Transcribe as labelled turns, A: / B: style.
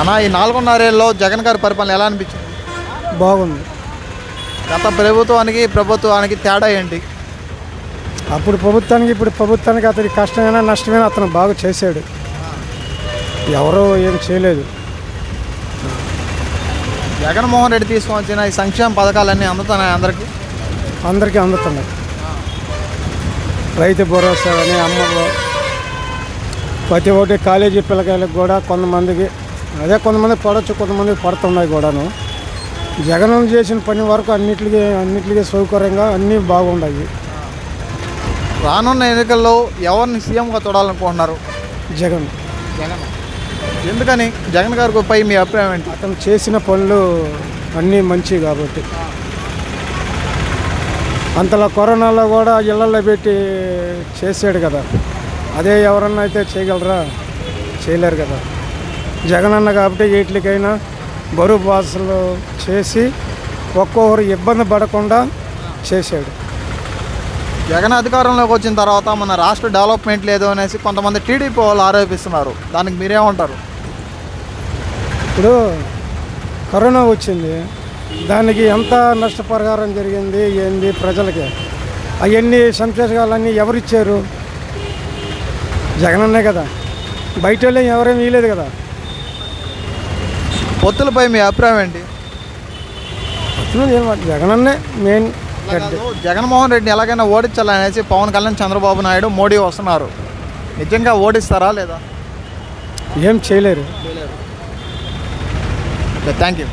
A: అన్న ఈ నాలుగున్నరేళ్ళలో జగన్ గారి పరిపాలన ఎలా అనిపించింది?
B: బాగుంది.
A: గత ప్రభుత్వానికి ప్రభుత్వానికి తేడా ఏంటి?
B: అప్పుడు ప్రభుత్వానికి ఇప్పుడు ప్రభుత్వానికి అతనికి కష్టమైనా నష్టమైనా అతను బాగా చేశాడు. ఎవరో ఏం చేయలేదు.
A: జగన్మోహన్ రెడ్డి తీసుకొచ్చిన ఈ సంక్షేమ పథకాలన్నీ అందుతున్నాయి అందరికీ?
B: అందరికీ అందుతున్నాయి. రైతు భరోసా అని అమ్మ ఒ- ప్రతి ఒక్కటి కాలేజీ పిల్లకాయలకు కూడా కొంతమందికి అదే కొంతమంది పడవచ్చు కొంతమందికి పడుతున్నాయి కూడాను. జగన్ చేసిన పని వరకు అన్నిటికీ అన్నిటికీ సౌకర్యంగా అన్నీ బాగున్నాయి
A: రానున్న ఎన్నికల్లో ఎవరిని సీఎంగా చూడాలనుకుంటున్నారు?
B: జగన్.
A: జగన్. ఎందుకని? జగన్ గారి పై మీ అభిప్రాయం ఏంటి?
B: అతను చేసిన పనులు అన్నీ మంచి కాబట్టి. అంతలా కరోనాలో కూడా ఇళ్ళలో పెట్టి చేసాడు కదా. అదే ఎవరన్నా అయితే చేయగలరా? చేయలేరు కదా. జగన్ అన్న కాబట్టి వీటికైనా బరువు బాసులు చేసి ఒక్కొక్కరు ఇబ్బంది పడకుండా చేశాడు.
A: జగన్ అధికారంలోకి వచ్చిన తర్వాత మన రాష్ట్ర డెవలప్మెంట్ లేదు అనేసి కొంతమంది టీడీపీ వాళ్ళు ఆరోపిస్తున్నారు. దానికి మీరేమంటారు?
B: ఇప్పుడు కరోనా వచ్చింది. దానికి ఎంత నష్టపరిహారం జరిగింది ఏంది ప్రజలకి? అవన్నీ సంక్షేమాలన్నీ ఎవరిచ్చారు? జగనన్నే కదా. బయట వాళ్ళు ఎవరేమి ఇవ్వలేదు కదా.
A: పొత్తులపై మీ అభిప్రాయం ఏంటి?
B: ఏమ- జగనన్నే మెయిన్
A: జగన్మోహన్ రెడ్డిని ఎలాగైనా ఓడించాలనేసి పవన్ కళ్యాణ్ చంద్రబాబు నాయుడు మోడీ వస్తున్నారు. నిజంగా ఓడిస్తారా లేదా?
B: ఏం చేయలేరు.
A: Thank you.